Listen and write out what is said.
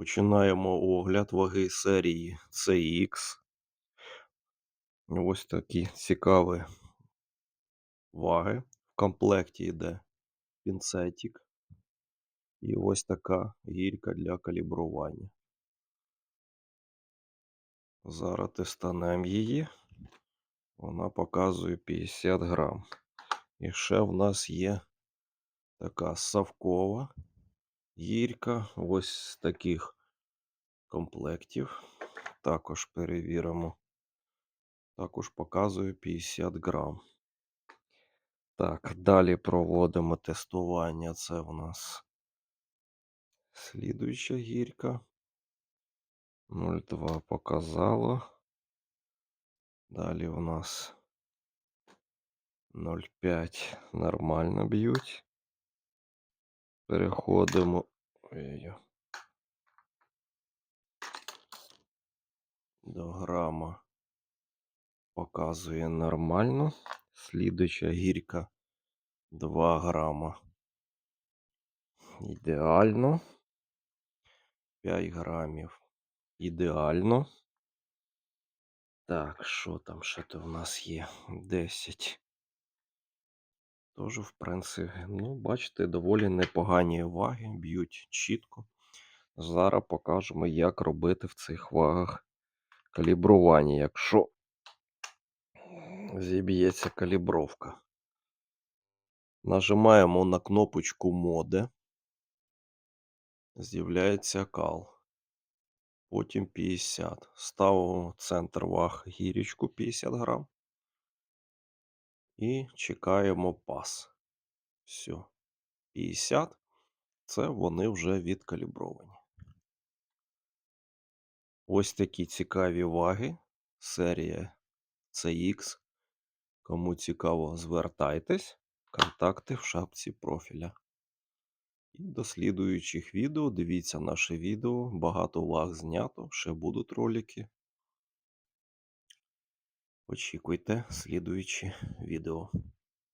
Починаємо огляд ваги серії CX. Ось такі цікаві ваги. В комплекті йде пінцетик. І ось така гірка для калібрування. Зараз тестанемо її. Вона показує 50 грам. І ще в нас є така совкова гірка. Ось з таких комплектів. Також перевіримо. Також показує 50 грам. Так, далі проводимо тестування. Це в нас слідуюча гірка. 0,2 показало. Далі у нас 0,5 нормально б'ють. Переходимо. Ой-ой-ой. До грама показує нормально. Слідуюча гірка 2 грама. Ідеально. 5 грамів. Ідеально. Так, що там ще то в нас є? 10. Тож, в принципі, ну, бачите, доволі непогані ваги, б'ють чітко. Зараз покажемо, як робити в цих вагах калібрування, якщо зіб'ється калібровка. Нажимаємо на кнопочку моде. З'являється кал. Потім 50. Ставимо центр ваг гірічку 50 грам. І чекаємо пас. Все. 50. Це вони вже відкалібровані. Ось такі цікаві ваги. Серія CX. Кому цікаво, звертайтесь. Контакти в шапці профіля. І до слідуючих відео. Дивіться наше відео. Багато ваг знято. Ще будуть ролики. Очікуйте слідуючі відео.